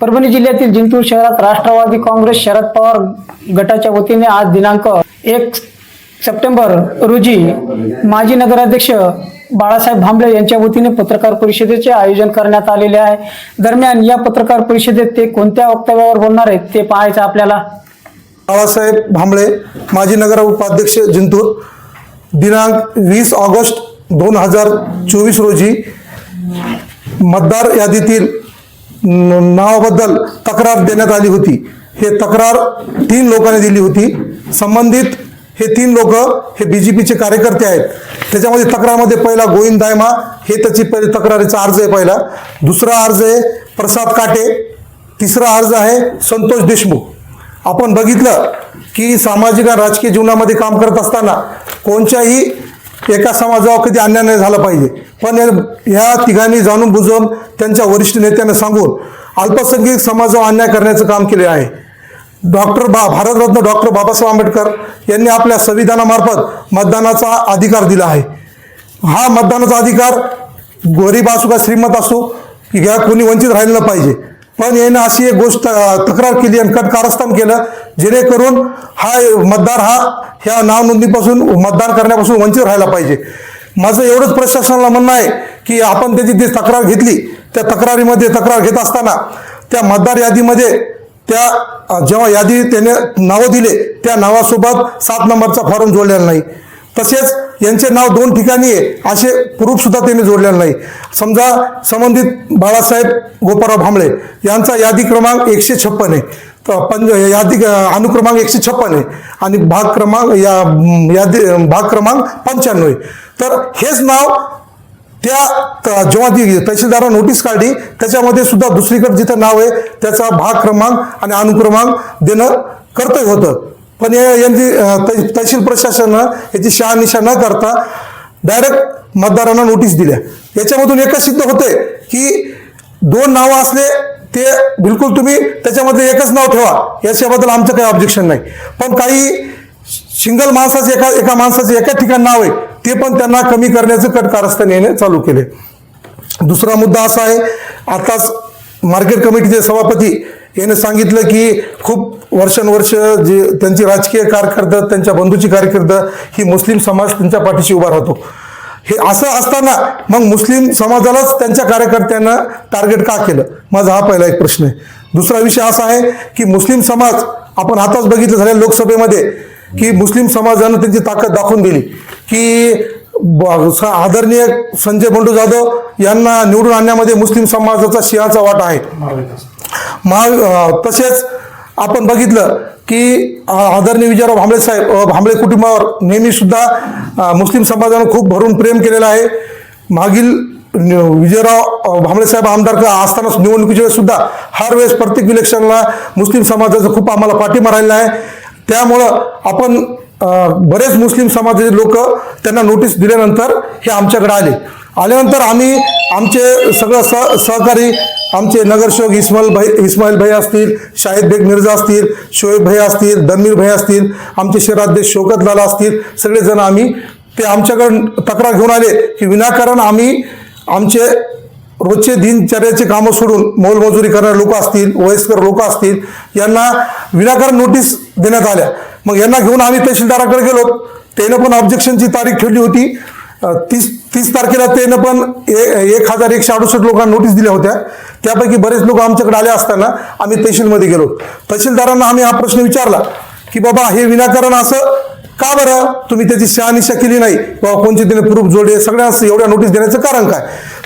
परभणी जिल्ह्यातील जिंतूर शहरात राष्ट्रवादी काँग्रेस शरद पवार गटाच्या वतीने आज दिनांक एक सप्टेंबर रोजी माजी नगराध्यक्ष बाळासाहेब भांबळे यांच्या वतीने पत्रकार परिषदेचे आयोजन करण्यात आलेले आहे. दरम्यान या पत्रकार परिषदेत ते कोणत्या वक्तव्यावर बोलणार आहेत ते पाहायचं आपल्याला. बाळासाहेब भांबळे माजी नगर उपाध्यक्ष जिंतूर दिनांक वीस ऑगस्ट दोन हजार चोवीस रोजी मतदार यादीतील नावाबद्दल तक्रार देण्यात आली होती. हे तक्रार तीन लोकांनी दिली होती. संबंधित हे तीन लोक हे बी जे पीचे कार्यकर्ते आहेत. त्याच्यामध्ये तक्रारमध्ये पहिला गोविंद दायमा हे त्याची पहिले तक्रारीचा अर्ज आहे पहिला. दुसरा अर्ज आहे प्रसाद काटे. तिसरा अर्ज आहे संतोष देशमुख. आपण बघितलं की सामाजिक आणि राजकीय जीवनामध्ये काम करत असताना कोणत्याही एका समाजावर कधी अन्याय नाही झाला पाहिजे. पण या- तिघांनी जाणून बुजवून त्यांच्या वरिष्ठ नेत्यांना सांगून अल्पसंख्याक समाजावर अन्याय करण्याचं काम केले आहे. डॉक्टर बा भारतरत्न डॉक्टर बाबासाहेब आंबेडकर यांनी आपल्या संविधानामार्फत मतदानाचा अधिकार दिला आहे. हा मतदानाचा अधिकार गरीब असो का श्रीमंत असो की या कोणी वंचित राहिलं पाहिजे. पण यानं अशी एक गोष्ट तक्रार केली आणि कट कारस्थान केलं. जेणेकरून हा मतदार हा ह्या नाव नोंदणीपासून मतदान करण्यापासून वंचित राहायला पाहिजे. माझं एवढंच प्रशासनाला म्हणणं आहे की आपण त्याची जी तक्रार घेतली त्या तक्रारीमध्ये तक्रार घेत असताना त्या मतदार यादीमध्ये त्या जेव्हा यादी त्याने नावं दिले त्या नावासोबत सात नंबरचा फॉर्म जोडलेला नाही. तसेच यांचे नाव दोन ठिकाणी आहे. असे प्रूफ सुद्धा त्यांनी जोडलेलं नाही. समजा संबंधित बाळासाहेब गोपाराव भांबळे यांचा यादी क्रमांक एकशे छप्पन आहे. तर पंज यादी अनुक्रमांक एकशे छप्पन आहे आणि भाग क्रमांक या यादी भाग क्रमांक पंच्याण्णव आहे. तर हेच नाव त्या जेव्हा ती तहसीलदारा नोटीस काढली त्याच्यामध्ये सुद्धा दुसरीकडे जिथं नाव आहे त्याचा भाग क्रमांक आणि अनुक्रमांक देणं कर्तव्य होतं. पण हे यांची तहसील प्रशासनानं याची शहानिशा न करता डायरेक्ट मतदारांना नोटीस दिल्या. याच्यामधून एकच सिद्ध होते की दोन नावं असले ते बिलकुल तुम्ही त्याच्यामध्ये एकच नाव ठेवा. याच्याबद्दल आमचं काही ऑब्जेक्शन नाही. पण काही सिंगल माणसाचे एका एका माणसाचे एका ठिकाण नाव आहे ते पण त्यांना कमी करण्याचं कट कारस्थान याने चालू केले दुसरा मुद्दा असा आहे आताच मार्केट कमिटीचे सभापती याने सांगितलं की खूप वर्षानुवर्ष जे त्यांची राजकीय कारकीर्द त्यांच्या बंधूची कारकीर्द ही मुस्लिम समाज त्यांच्या पाठीशी उभा राहतो. हे असं असताना मग मुस्लिम समाजालाच त्यांच्या कार्यकर्त्यांना टार्गेट का केलं? माझा हा पहिला एक प्रश्न आहे. दुसरा विषय असा आहे की मुस्लिम समाज आपण आताच बघितलं झाल्या लोकसभेमध्ये की मुस्लिम समाजानं त्यांची ताकद दाखवून दिली. की आदरणीय संजय बंडू जाधव यांना निवडून आणण्यामध्ये मुस्लिम समाजाचा सिंहाचा वाटा आहे. महा तसेच आपण बघितलं की आदरणीय विजयराव भांबळे साहेब भांबळे कुटुंबावर नेहमीसुद्धा मुस्लिम समाजानं खूप भरून प्रेम केलेलं आहे. मागील विजयराव भांबळे साहेब आमदार असताना निवडणुकीच्या वेळेस सुद्धा हर वेळेस प्रत्येक इलेक्शनला मुस्लिम समाजाचा खूप आम्हाला पाठिंबा राहिला आहे. त्यामुळं आपण बरेच मुस्लिम समाजाचे लोक त्यांना नोटीस दिल्यानंतर हे आमच्याकडे आले. आल्यानंतर आम्ही आमचे सगळं सह सहकारी आमचे नगरसेवक इस्माईल भाई इस्माईल भाई असतील शाहिद बेग मिर्झा असतील शोएब भाई असतील दमीर भाई असतील आमचे शहराध्यक्ष शौकत लाला असतील सगळेजण आम्ही ते आमच्याकडे तक्रार घेऊन आले की विनाकारण आम्ही आमचे रोजचे दिनचर्याचे कामं सोडून मोलमजुरी करणारे लोक असतील वयस्कर लोक असतील यांना विनाकारण नोटीस देण्यात आल्या. मग यांना घेऊन आम्ही तहसीलदाराकडे गेलो. त्यानं पण ऑब्जेक्शनची तारीख ठेवली होती. तीस तीस तारखेला त्यानं पण ए- एक हजार एकशे अडुसष्ट लोकांना नोटीस दिल्या होत्या. त्यापैकी बरेच लोक आमच्याकडे आले असताना आम्ही तहसीलमध्ये गेलो. तहसीलदारांना आम्ही हा प्रश्न विचारला की बाबा हे विनाकारण असं का बरं? तुम्ही त्याची शहानिशा केली नाही. बाबा कोणते त्याने प्रूफ जोडे सगळ्यांना एवढ्या नोटीस देण्याचं कारण काय?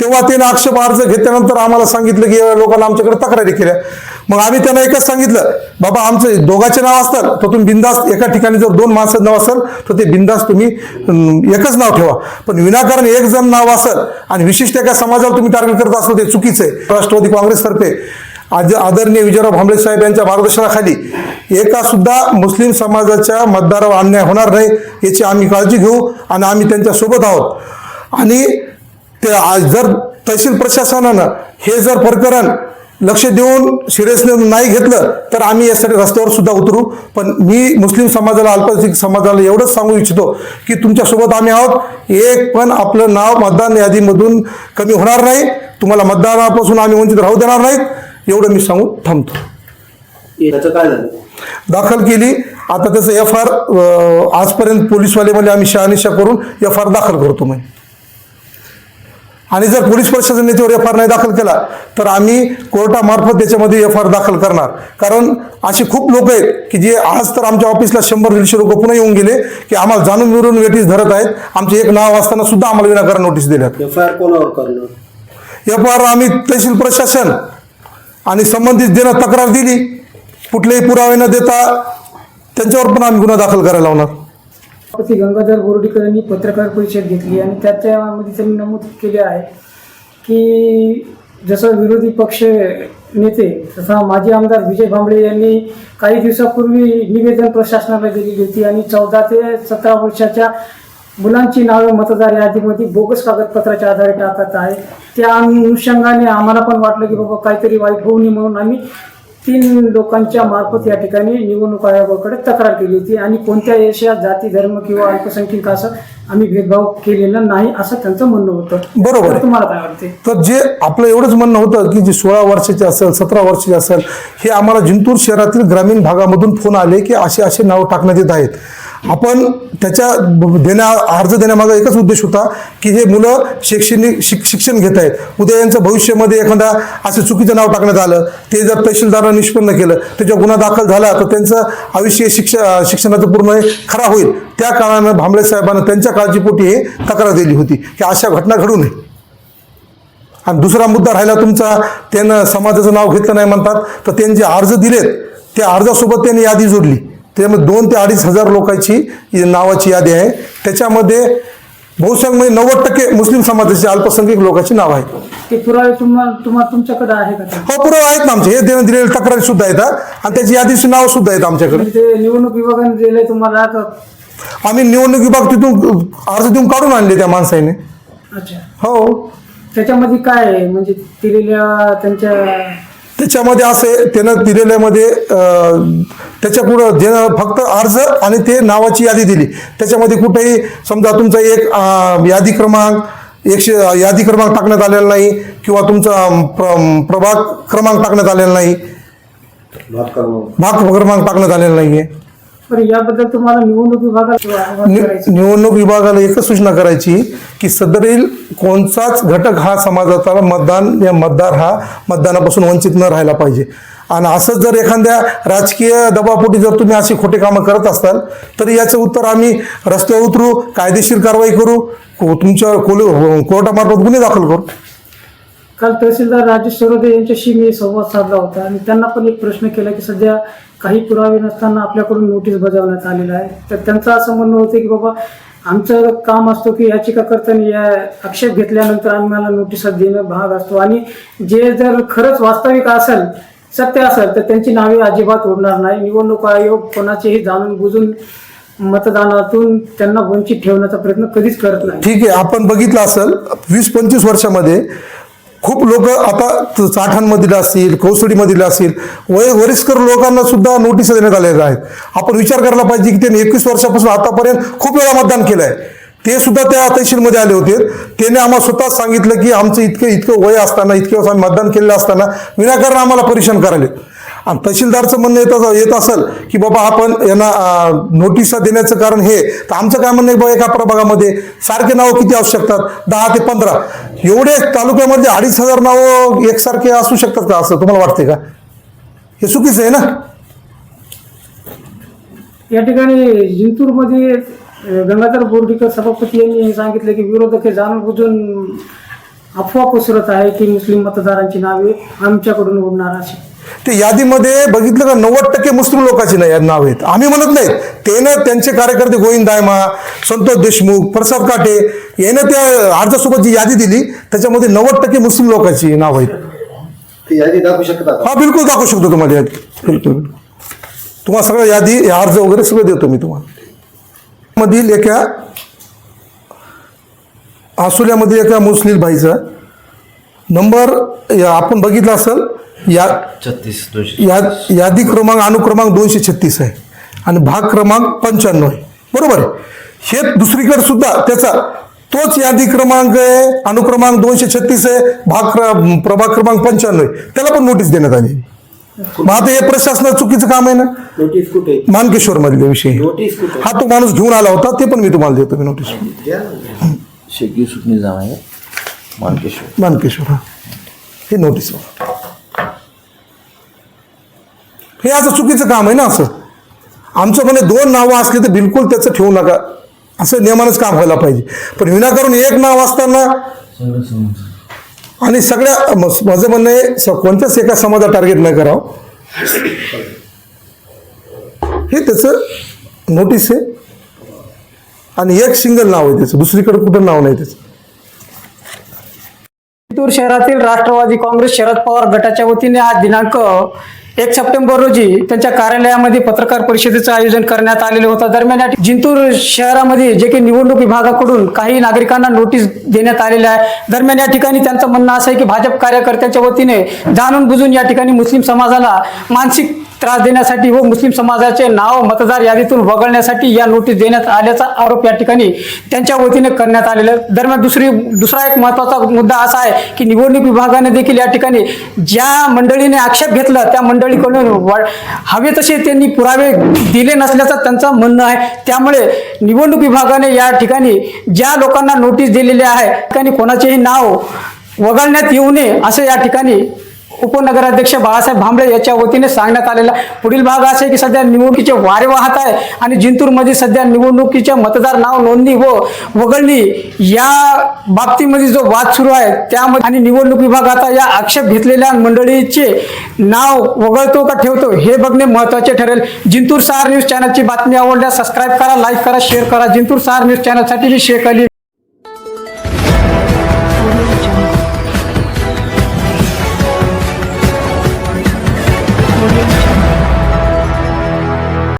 तेव्हा त्यानं आक्षेप अर्ज घेतल्यानंतर आम्हाला सांगितलं की एवढ्या लोकांना आमच्याकडे तक्रारी केल्या. मग आम्ही त्यांना एकच सांगितलं बाबा आमचं दोघाचे नाव असतात तर तुम्ही बिंदास एका ठिकाणी जर दोन माणसं नाव असेल तर ते बिंदास तुम्ही एकच नाव ठेवा. पण विनाकारण एक जण नाव असेल आणि विशिष्ट एका समाजावर तुम्ही टार्गेट करत असाल ते चुकीचं आहे. राष्ट्रवादी काँग्रेसतर्फे आज आदरणीय विजयराव भांबळे साहेब यांच्या मार्गदर्शनाखाली एका सुद्धा मुस्लिम समाजाच्या मतदारावर अन्याय होणार नाही याची आम्ही काळजी घेऊ आणि आम्ही त्यांच्यासोबत आहोत. आणि ते आज जर तहसील प्रशासनानं हे जर प्रकरण लक्ष देऊन सिरियसली नाही घेतलं तर आम्ही यासाठी रस्त्यावर सुद्धा उतरू. पण मी मुस्लिम समाजाला अल्पसंख्याक समाजाला एवढंच सांगू इच्छितो की तुमच्यासोबत आम्ही आहोत. एक पण आपलं नाव मतदान यादीमधून कमी होणार नाही. तुम्हाला मतदानापासून आम्ही वंचित राहू देणार नाहीत. एवढं मी सांगून थांबतो. त्याचं काय झालं? दाखल केली. आता त्याचं एफ आर आजपर्यंत पोलीसवाले म्हणजे आम्ही शहानिशा करून एफ आर दाखल करतो म्हणजे आणि जर पोलीस प्रशासन याच्यावर एफ आर नाही दाखल केला तर आम्ही कोर्टामार्फत त्याच्यामध्ये एफ आर दाखल करणार. कारण असे खूप लोक आहेत की जे आज तर आमच्या ऑफिसला शंभर दीडशे लोक पुन्हा येऊन गेले की आम्हाला जाणून मिळून वेटीस धरत आहेत. आमचे एक नाव असताना सुद्धा आम्हाला विनाकारण नोटीस दिल्यात. एफ आय आर कोणावर करणार? एफ आर आम्ही तहसील प्रशासन आणि संबंधित ज्यांना तक्रार दिली कुठलेही पुरावे न देता त्यांच्यावर पण आम्ही गुन्हा दाखल करायला लावणार. सभापती गंगाधर बोर्डीकर यांनी पत्रकार परिषद घेतली आणि त्याच्यामध्ये त्यांनी नमूद केले आहे की जसं विरोधी पक्ष नेते तसा माजी आमदार विजय भांबळे यांनी काही दिवसापूर्वी निवेदन प्रशासनाला दिलेली होती आणि चौदा ते सतरा वर्षाच्या मुलांची नावं मतदार यादीमध्ये बोगस कागदपत्राच्या आधारे टाकत आहे. त्या अनुषंगाने आम्हाला पण वाटलं की बाबा काहीतरी वाईट होऊ नये म्हणून आम्ही तीन लोकांच्या मार्फत या ठिकाणी निवडणूक आयोगाकडे तक्रार केली होती आणि कोणत्या यशा जाती धर्म किंवा अल्पसंख्याक असं आम्ही भेदभाव केलेला नाही असं त्यांचं म्हणणं होतं. बरोबर. तुम्हाला काय वाटते तर जे आपलं एवढंच म्हणणं होतं की जे सोळा वर्षाचे असेल सतरा वर्षाचे असेल हे आम्हाला जिंतूर शहरातील ग्रामीण भागामधून फोन आले की असे असे नाव टाकण्यात येत आहेत. आपण त्याच्या देण्या अर्ज देण्यामागे एकच उद्देश होता की हे मुलं शैक्षणिक शिक शिक्षण घेत आहेत. उद्या यांचं भविष्यामध्ये एखादा असं चुकीचं नाव टाकण्यात आलं ते जर तहसीलदारानं निष्पन्न केलं त्याच्या गुन्हा दाखल झाला तर त्यांचं आयुष्य शिक्ष शिक्षणाचं पूर्ण खरा होईल. त्या काळानं भांबळे साहेबांना त्यांच्या काळजीपोटी हे तक्रार दिली होती की अशा घटना घडू नये. आणि दुसरा मुद्दा राहिला तुमचा त्यानं समाजाचं नाव घेतलं नाही म्हणतात तर त्यांनी जे अर्ज दिलेत त्या अर्जासोबत त्यांनी यादी जोडली. त्याच्यामध्ये दोन ते अडीच हजार लोकांची नावाची यादी आहे. त्याच्यामध्ये बहुसंख्य म्हणजे नव्वद टक्के मुस्लिम समाजाचे अल्पसंख्याक लोकांची नाव आहेत. ते पुरावे तुम्हाला तुम्हाला तुमच्याकडे आहे का? ते? हो पुरावे आहेत ना आमचे. हे देणं दिलेले तक्रारी सुद्धा आहेत हा. आणि त्याची यादीची नावं सुद्धा आहेत आमच्याकडे. म्हणजे ते निवडणूक विभागाने दिले तुम्हाला आम्ही निवडणूक विभाग तिथून अर्ज देऊन काढून आणले त्या माणसाने अच्छा. हो. त्याच्यामध्ये काय आहे? म्हणजे दिलेल्या त्यांच्या त्याच्यामध्ये असे त्यानं दिलेल्यामध्ये त्याच्या पुढं जे फक्त अर्ज आणि ते नावाची यादी दिली. त्याच्यामध्ये कुठेही समजा तुमचा एक यादी क्रमांक एकशे यादी क्रमांक टाकण्यात आलेला नाही किंवा तुमचा प्र- प्रभाग क्रमांक टाकण्यात आलेला नाही. भाग क्रमांक. टाकण्यात आलेला नाही आहे पण याबद्दल तुम्हाला निवडणूक विभागाला नि- निवडणूक विभागाला एकच सूचना करायची की सदरील कोणताच घटक हा समाजाचा मतदान या मतदार हा मतदानापासून वंचित न राहायला पाहिजे. आणि असंच जर एखाद्या राजकीय दबापोटी जर तुम्ही अशी खोटे कामं करत असाल तर याचं उत्तर आम्ही रस्त्यावर उतरू कायदेशीर कारवाई करू को- तुमच्या कोल- कोर्टामार्फत गुन्हे दाखल करू. काल तहसीलदार राजेश सरोदे यांच्याशी मी संवाद साधला होता आणि त्यांना पण एक प्रश्न केला की सध्या काही पुरावे नसताना आपल्याकडून नोटीस बजावण्यात आलेला आहे. तर त्यांचं असं म्हणणं होतं की बाबा आमचं काम असतो की याचिकाकर्त्यांनी या आक्षेप घेतल्यानंतर आम्हाला नोटीस देणं भाग असतो. आणि जे जर खरंच वास्तविक असेल सत्य असेल तर त्यांची नावे अजिबात उडणार नाही. निवडणूक आयोग कोणाचेही जाणून बुजून मतदानातून त्यांना वंचित ठेवण्याचा प्रयत्न कधीच करत नाही. ठीक आहे आपण बघितलं असेल वीस पंचवीस वर्षामध्ये खूप लोक आता चाठांमधील असतील कौसडीमधील असतील वय वरिष्कर लोकांना सुद्धा नोटीस देण्यात आलेल्या आहेत. आपण विचार करायला पाहिजे की त्यांनी एकवीस वर्षापासून आतापर्यंत खूप वेळा मतदान केलं आहे ते सुद्धा त्या तहसीलमध्ये आले होते. त्याने आम्हाला स्वतःच सांगितलं की आमचं इतकं इतकं वय असताना इतके वर्ष आम्ही मतदान केलेलं असताना विनाकारण आम्हाला परेशान करायले. आणि तहसीलदारचं म्हणणं येत येत असेल की बाबा आपण यांना नोटिसा देण्याचं कारण हे. तर आमचं काय म्हणणं आहे बाबा एका प्रभागामध्ये? सारखे नावं किती असू शकतात? दहा ते पंधरा. एवढे तालुक्यामध्ये अडीच हजार नावं एकसारखे असू शकतात का असं तुम्हाला वाटते का? हे चुकीचं आहे ना? या ठिकाणी जिंतूरमध्ये गंगाधर बोर्डीकर सभापती यांनी सांगितले की विरोधक हे जाणून बुजून अफवा पसरत आहे की मुस्लिम मतदारांची नावे आमच्याकडून उडणार अशी. ते यादीमध्ये बघितलं का नव्वद टक्के मुस्लिम लोकांची नाही नाव आहेत. आम्ही म्हणत नाही. त्यानं त्यांचे कार्यकर्ते गोविंद दायमा संतोष देशमुख प्रसाद काटे यानं त्या अर्जासोबत जी यादी दिली त्याच्यामध्ये नव्वद टक्के मुस्लिम लोकांची नाव आहेत. ती यादी दाखवू शकता का? हा बिलकुल दाखवू शकतो तुम्हाला यादी. बिलकुल. तुम्हाला सगळं यादी हे अर्ज वगैरे सगळं देतो मी तुम्हाला. मधील एका आसुल्यामध्ये एका मुस्लिम भाईचा नंबर आपण बघितला असेल या छत्तीस दोनशे या यादी क्रमांक अनुक्रमांक दोनशे छत्तीस आहे. आणि भाग क्रमांक पंच्याण्णव आहे. बरोबर आहे? हे दुसरीकडे सुद्धा त्याचा तोच यादी क्रमांक आहे अनुक्रमांक दोनशे छत्तीस आहे भाग प्रभाग क्रमांक पंच्याण्णव आहे. त्याला पण नोटीस देण्यात आली. मग आता हे प्रशासनाचं चुकीचं काम आहे ना? नोटीस कुठे मानकेश्वर मधले विषय. हा तो माणूस घेऊन आला होता ते पण मी तुम्हाला देतो मी नोटीस मानकेश्वर. मानकेश्वर हा. हे नोटीस हे असं चुकीचं काम आहे ना असं? आमचं म्हणे दोन नावं असली तर बिलकुल त्याचं ठेवू नका. असं नियमानच काम व्हायला पाहिजे. पण विनाकारण एक नाव असताना आणि सगळ्या माझं म्हणणं आहे कोणत्याच एका समाजात टार्गेट नाही करावं. हे त्याचं नोटीस आहे. आणि एक सिंगल नाव आहे त्याचं. दुसरीकडे कुठं नाव नाही त्याचं. शहरातील राष्ट्रवादी काँग्रेस शरद पवार गटाच्या वतीने आज दिनांक एक सप्टेंबर रोजी त्यांच्या कार्यालयामध्ये पत्रकार परिषदेचं आयोजन करण्यात आलेलं होतं. दरम्यान या जिंतूर शहरामध्ये जे काही निवडणूक विभागाकडून काही नागरिकांना नोटीस देण्यात आलेल्या आहे. दरम्यान या ठिकाणी त्यांचं म्हणणं असं आहे की भाजप कार्यकर्त्यांच्या वतीने जाणून बुजून या ठिकाणी मुस्लिम समाजाला मानसिक त्रास देण्यासाठी व मुस्लिम समाजाचे नाव मतदार यादीतून वगळण्यासाठी या नोटीस देण्यात आल्याचा आरोप या ठिकाणी त्यांच्या वतीने करण्यात आलेला दरम्यान दुसरी दुसरा एक महत्त्वाचा मुद्दा असा आहे की निवडणूक विभागाने देखील या ठिकाणी ज्या मंडळीने आक्षेप घेतला त्या मंडळीकडून वा- हवे तसे त्यांनी पुरावे दिले नसल्याचं त्यांचं म्हणणं आहे. त्यामुळे निवडणूक विभागाने या ठिकाणी ज्या लोकांना नोटीस दिलेली आहे त्या ठिकाणी कोणाचेही नाव वगळण्यात येऊ नये असं या ठिकाणी उपनगराध्यक्ष बाळासाहेब भांबळे याच्या वतीने सांगण्यात आलेला पुढील भाग असे की सध्या निवडणुकीचे वारे वाहत आहे आणि जिंतूरमध्ये सध्या निवडणुकीच्या मतदार नाव नोंदणी व वगळणी या बाबतीमध्ये जो वाद सुरू आहे त्यामध्ये आणि निवडणूक विभाग आता या आक्षेप घेतलेल्या मंडळीचे नाव वगळतो का ठेवतो हे बघणे महत्त्वाचे ठरेल. जिंतूर सहार न्यूज चॅनलची बातमी आवडल्यास सबस्क्राईब करा लाईक करा शेअर करा. जिंतूर सहार न्यूज चॅनलसाठी मी शेअर अली